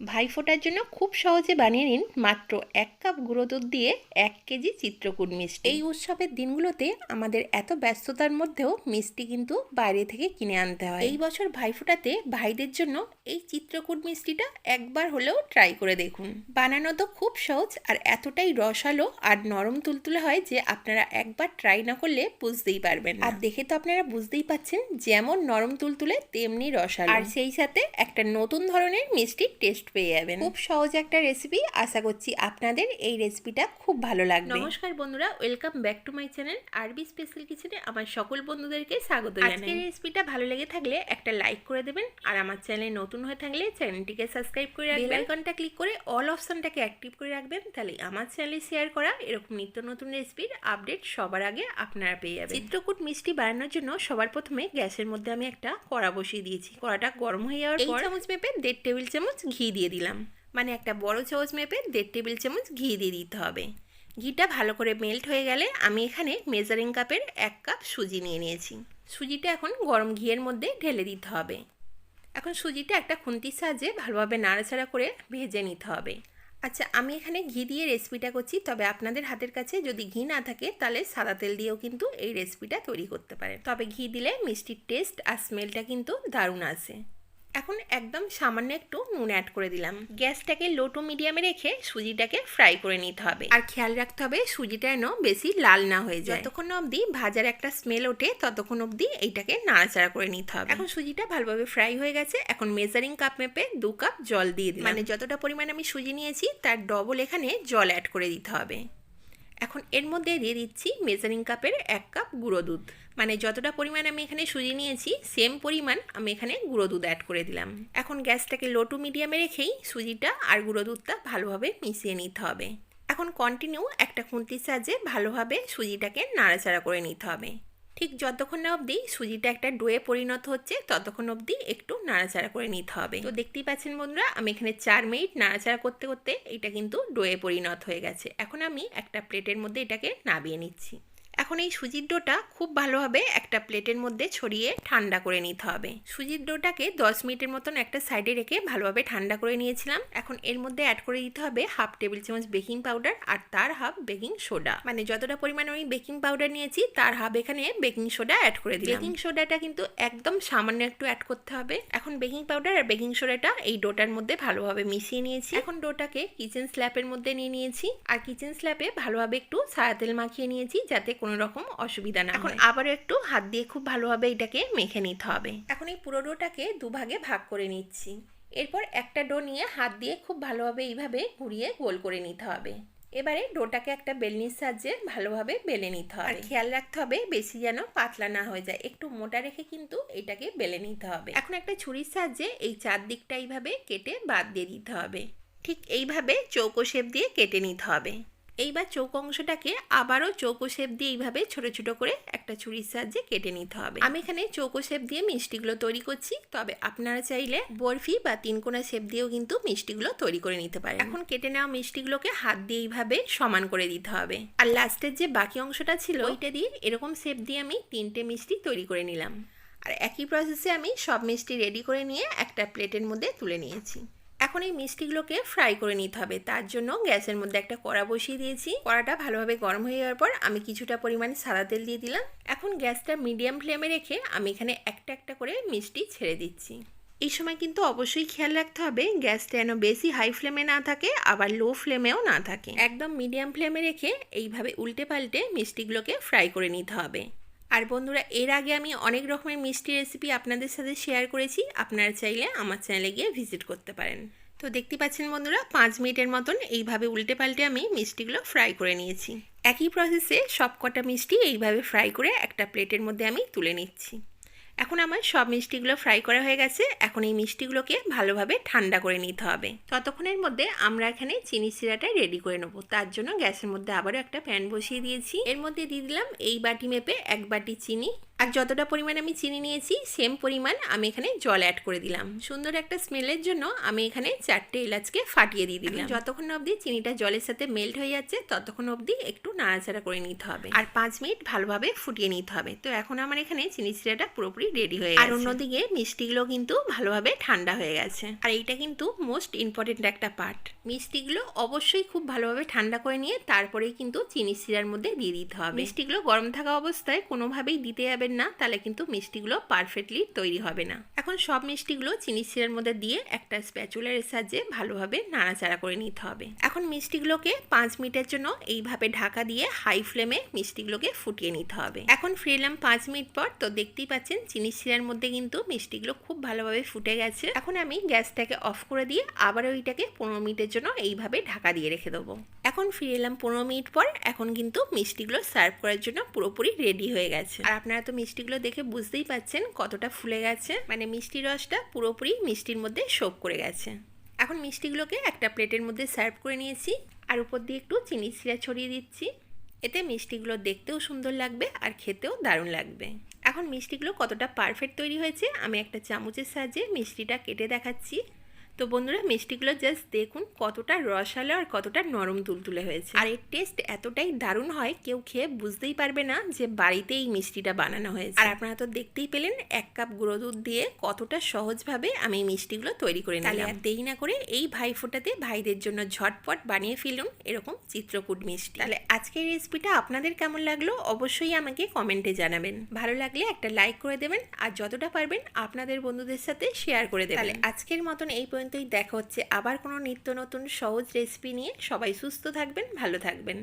ভাইফোঁটার জন্য খুব সহজে বানিয়ে নিন মাত্র এক কাপ গুঁড়ো দুধ দিয়ে এক কেজি চিত্রকূট মিষ্টি। এই উৎসবের দিনগুলোতে আমাদের এত ব্যস্ততার মধ্যেও মিষ্টি কিন্তু বাইরে থেকে কিনে আনতে হয়। এই বছর ভাইফোঁটাতে ভাইদের জন্য এই চিত্রকূট মিষ্টিটা একবার হলেও ট্রাই করে দেখুন। বানানো তো খুব সহজ আর এতটাই রসালো আর নরম তুলতুলে হয় যে আপনারা একবার ট্রাই না করলে বুঝতেই পারবেন আর দেখে তো আপনারা বুঝতেই পাচ্ছেন যেমন নরম তুলতুলে তেমনি রসালো। আর সেই সাথে একটা নতুন ধরনের মিষ্টির টেস্ট পেয়ে যাবেন। খুব সহজ একটা রেসিপি আশা করছি আপনাদের এই রেসিপিটা খুব ভালো লাগবে। নমস্কার বন্ধুরা welcome back to my channel R B special কিচেনে আমার সকল বন্ধুদেরকে স্বাগত আজকের রেসিপিটা ভালো লেগে থাকলে একটা লাইক করে দেবেন আর আমার চ্যানেলে নতুন হয়ে থাকলে চ্যানেলটিকে সাবস্ক্রাইব করে রাখবেন। বেল আইকনটা ক্লিক করে অল অপশনটাকে অ্যাক্টিভ করে রাখবেন তাহলে আমার চ্যানেলে শেয়ার করা এরকম নিত্য নতুন রেসিপির আপডেট সবার আগে আপনারা পেয়ে যাবেন। চিত্রকূট মিষ্টি বানানোর জন্য সবার প্রথমে গ্যাসের মধ্যে আমি একটা কড়া বসিয়ে দিয়েছি। কড়াটা গরম হয়ে যাওয়ার পর চামচ মেপে দেড় টেবিল চামচ ঘি দিয়ে দিলাম। মানে একটা বড় চামচ মেপে দেড় টেবিল চামচ ঘি দিয়ে দিতে হবে। ঘিটা ভালো করে মেল্ট হয়ে গেলে আমি এখানে মেজারিং কাপের এক কাপ সুজি নিয়ে নিয়েছি। সুজিটা এখন গরম ঘিয়ের মধ্যে ঢেলে দিতে হবে। এখন সুজিটা একটা খুন্তির সাহায্যে ভালোভাবে নাড়াচাড়া করে ভেজে নিতে হবে। আচ্ছা আমি এখানে ঘি দিয়ে রেসিপিটা করছি। তবে আপনাদের হাতের কাছে যদি ঘি না থাকে, তাহলে সাদা তেল দিয়েও কিন্তু এই রেসিপিটা তৈরি করতে পারেন। তবে ঘি দিলে মিষ্টির টেস্ট আর স্মেলটা কিন্তু দারুণ আসে। এখন একদম সামান্য একটু নুন অ্যাড করে দিলাম। গ্যাসটাকে লো টু মিডিয়ামে রেখে সুজিটাকে ফ্রাই করে নিতে হবে। আর খেয়াল রাখতে হবে সুজিটা যেন বেশি লাল না হয়ে যায়। যতক্ষণ অবধি ভাজার একটা স্মেল ওঠে, ততক্ষণ অবধি এইটাকে নাড়াচাড়া করে নিতে হবে। এখন সুজিটা ভালোভাবে ফ্রাই হয়ে গেছে। এখন মেজারিং কাপ মেপে দু কাপ জল দিয়ে দিলাম। মানে যতটা পরিমাণ আমি সুজি নিয়েছি, তার ডবল এখানে জল অ্যাড করে দিতে হবে। এখন এর মধ্যে দিয়ে দিচ্ছি মেজারিং কাপের এক কাপ গুঁড়ো দুধ। মানে যতটা পরিমাণ আমি এখানে সুজি নিয়েছি সেম পরিমাণ আমি এখানে গুঁড়ো দুধ অ্যাড করে দিলাম। এখন গ্যাসটাকে লো টু মিডিয়ামে রেখেই সুজিটা আর গুঁড়ো দুধটা ভালোভাবে মিশিয়ে নিতে হবে। এখন কন্টিনিউ একটা খুন্তির সাহায্যে ভালোভাবে সুজিটাকে নাড়াচাড়া করে নিতে হবে। ঠিক যতক্ষণ না অবধি সুজিটা একটা ডোয়ে পরিণত হচ্ছে, ততক্ষণ অবধি একটু নাড়াচাড়া করে নিতে হবে। তো দেখতেই পাচ্ছেন বন্ধুরা, আমি এখানে চার মিনিট নাড়াচাড়া করতে করতে এটা কিন্তু ডোয়ে পরিণত হয়ে গেছে। এখন আমি একটা প্লেটের মধ্যে এটাকে নাবিয়ে নিচ্ছি। এখন এই সুজির ডোটা খুব ভালোভাবে একটা প্লেটের মধ্যে ছড়িয়ে ঠান্ডা করে নিতে হবে। সুজির ডোটাকে দশ মিনিটের মতন একটা সাইডে রেখে ভালোভাবে ঠান্ডা করে নিয়েছিলাম। এখন এর মধ্যে অ্যাড করে দিতে হবে হাফ টেবিল চামচ বেকিং পাউডার আর তার হাফ বেকিং সোডা মানে যতটা পরিমাণে আমি বেকিং পাউডার নিয়েছি, তার হাফ এখানে বেকিং সোডা অ্যাড করে দিই বেকিং সোডাটা কিন্তু একদম সামান্য একটু অ্যাড করতে হবে। এখন বেকিং পাউডার আর বেকিং সোডাটা এই ডোটার মধ্যে ভালোভাবে মিশিয়ে নিয়েছি। এখন ডোটাকে কিচেন স্ল্যাপের মধ্যে নিয়ে নিয়েছি। আর কিচেন স্ল্যাপে ভালোভাবে একটু সাদা তেল মাখিয়ে নিয়েছি যাতে কোনো রকম অসুবিধা না এখন আবারও একটু হাত দিয়ে খুব ভালোভাবে এটাকে মেখে নিতে হবে। এখন এই পুরো ডোটাকে দুভাগে ভাগ করে নিচ্ছি। এরপর একটা ডো নিয়ে হাত দিয়ে খুব ভালোভাবে এইভাবে ঘুরিয়ে গোল করে নিতে হবে। এবারে ডোটাকে একটা বেলনির সাহায্যে ভালোভাবে বেলে নিতে হবে। আর খেয়াল রাখতে হবে বেশি যেন পাতলা না হয়ে যায়। একটু মোটা রেখে কিন্তু এটাকে বেলে নিতে হবে। এখন একটা ছুরির সাহায্যে এই চারদিকটা এইভাবে কেটে বাদ দিয়ে দিতে হবে। ঠিক এইভাবে চৌকো শেপ দিয়ে কেটে নিতে হবে। এইবার চৌকো অংশটাকে আবারও চৌকো শেপ দিয়ে এইভাবে ছোট ছোট করে একটা ছুরির সাহায্যে কেটে নিতে হবে। আমি এখানে চৌকো শেপ দিয়ে মিষ্টিগুলো তৈরি করছি। তবে আপনারা চাইলে বরফি বা তিনকোনা শেপ দিয়েও কিন্তু মিষ্টিগুলো তৈরি করে নিতে পারেন। এখন কেটে নেওয়া মিষ্টিগুলোকে হাত দিয়ে এইভাবে সমান করে দিতে হবে। আর লাস্টের যে বাকি অংশটা ছিল, ওইটা দিয়ে এরকম শেপ দিয়ে আমি তিনটে মিষ্টি তৈরি করে নিলাম। আর একই প্রসেসে আমি সব মিষ্টি রেডি করে নিয়ে একটা প্লেটের মধ্যে তুলে নিয়েছি। এখন এই মিষ্টিগুলোকে ফ্রাই করে নিতে হবে। তার জন্য গ্যাসের মধ্যে একটা কড়া বসিয়ে দিয়েছি। কড়াটা ভালোভাবে গরম হয়ে যাওয়ার পর আমি কিছুটা পরিমাণে সাদা তেল দিয়ে দিলাম। এখন গ্যাসটা মিডিয়াম ফ্লেমে রেখে আমি এখানে একটা একটা করে মিষ্টি ছেড়ে দিচ্ছি। এই সময় কিন্তু অবশ্যই খেয়াল রাখতে হবে, গ্যাসটা যেন বেশি হাই ফ্লেমে না থাকে, আবার লো ফ্লেমেও না থাকে। একদম মিডিয়াম ফ্লেমে রেখে এইভাবে উল্টে পাল্টে মিষ্টিগুলোকে ফ্রাই করে নিতে হবে। আর বন্ধুরা, এর আগে আমি অনেক রকমের মিষ্টি রেসিপি আপনাদের সাথে শেয়ার করেছি। আপনারা চাইলে আমার চ্যানেলে গিয়ে ভিজিট করতে পারেন। তো দেখতে পাচ্ছেন বন্ধুরা, পাঁচ মিনিটের মতন এইভাবে উল্টে পাল্টে আমি মিষ্টিগুলো ফ্রাই করে নিয়েছি। একই প্রসেসে সব কটা মিষ্টি এইভাবে ফ্রাই করে একটা প্লেটের মধ্যে আমি তুলে নিচ্ছি। এখন আমার সব মিষ্টিগুলো ফ্রাই করা হয়ে গেছে, এখন এই মিষ্টিগুলোকে ভালোভাবে ঠান্ডা করে নিতে হবে। ততক্ষণের মধ্যে আমরা এখানে চিনি সিরাটা রেডি করে নেব। তার জন্য গ্যাসের মধ্যে আবারও একটা প্যান বসিয়ে দিয়েছি। এর মধ্যে দিয়ে দিলাম এই বাটি মেপে এক বাটি চিনি আর যতটা পরিমাণ আমি চিনি নিয়েছি সেম পরিমাণ আমি এখানে জল অ্যাড করে দিলাম। সুন্দর একটা স্মেলের জন্য আমি এখানে চারটে এলাচকে ফাটিয়ে দিয়ে দিলাম। যতক্ষণ অবধি চিনিটা জলের সাথে মেল্ট হয়ে যাচ্ছে ততক্ষণ অবধি একটু নাড়াচাড়া করে নিতে হবে। আর পাঁচ মিনিট ভালোভাবে ফুটিয়ে নিতে হবে। তো এখন আমার এখানে চিনি চিরাটা পুরোপুরি রেডি হয়ে গেছে। আর অন্যদিকে মিষ্টিগুলো কিন্তু ভালোভাবে ঠান্ডা হয়ে গেছে। আর এইটা কিন্তু মোস্ট ইম্পর্টেন্ট একটা পার্ট মিষ্টিগুলো অবশ্যই খুব ভালোভাবে ঠান্ডা করে নিয়ে তারপরেই কিন্তু চিনি সিরার মধ্যে দিয়ে দিতে হবে। মিষ্টিগুলো গরম থাকা অবস্থায় কোনোভাবেই দিতে যাবেন না, তাহলে কিন্তু মিষ্টিগুলো পারফেক্টলি তৈরি হবে না। এখন সব মিষ্টিগুলো চিনি সিরার মধ্যে দিয়ে একটা স্প্যাচুলার সাহায্যে ভালোভাবে নাড়াচাড়া করে নিতে হবে। এখন মিষ্টিগুলোকে পাঁচ মিনিটের জন্য এইভাবে ঢাকা দিয়ে হাই ফ্লেমে মিষ্টিগুলোকে ফুটিয়ে নিতে হবে। এখন ফিরলাম পাঁচ মিনিট পর, তো দেখতেই পাচ্ছেন চিনি সিরার মধ্যে কিন্তু মিষ্টিগুলো খুব ভালোভাবে ফুটে গেছে। এখন আমি গ্যাসটাকে অফ করে দিয়ে আবার ওইটাকে পনেরো মিনিটের জন্য এইভাবে ঢাকা দিয়ে রেখে দেবো। এখন ফিরে এলাম পনেরো মিনিট পর। এখন কিন্তু মিষ্টিগুলো সার্ভ করার জন্য পুরোপুরি রেডি হয়ে গেছে। আর আপনারা তো মিষ্টিগুলো দেখে বুঝতেই পাচ্ছেন কতটা ফুলে গেছে। মানে মিষ্টির রসটা পুরোপুরি মিষ্টির মধ্যে শোক করে গেছে। এখন মিষ্টিগুলোকে একটা প্লেটের মধ্যে সার্ভ করে নিয়েছি। আর উপর দিয়ে একটু চিনি সিরা ছড়িয়ে দিচ্ছি। এতে মিষ্টিগুলো দেখতেও সুন্দর লাগবে আর খেতেও দারুণ লাগবে। এখন মিষ্টিগুলো কতটা পারফেক্ট তৈরি হয়েছে, আমি একটা চামচের সাহায্যে মিষ্টিটা কেটে দেখাচ্ছি। তো বন্ধুরা মিষ্টিগুলো জাস্ট দেখুন কতটা রসালো আর কতটা নরম তুলতুলে হয়েছে। আর এর টেস্ট এতটাই দারুণ হয় কেউ খেয়ে বুঝতেই পারবে না যে বাড়িতে এই মিষ্টিটা বানানো হয়েছে। আর আপনারা তো দেখতেই পেলেন এক কাপ গুঁড়ো দুধ দিয়ে কতটা সহজভাবে আমি এই মিষ্টিগুলো তৈরি করে নিলাম। আর দেরি না করে এই ভাই ফোটাতে ভাইদের জন্য ঝটপট বানিয়ে ফেলুন এরকম চিত্রকূট মিষ্টি। তাহলে আজকের রেসিপিটা আপনাদের কেমন লাগল অবশ্যই আমাকে কমেন্টে জানাবেন। ভালো লাগলে একটা লাইক করে দেবেন আর যতটা পারবেন আপনাদের বন্ধুদের সাথে শেয়ার করে দেবেন। তাহলে আজকের মতন এই পর্যন্তই দেখা হচ্ছে আবার কোনো নিত্য নতুন সহজ রেসিপি নিয়ে। সবাই সুস্থ থাকবেন, ভালো থাকবেন।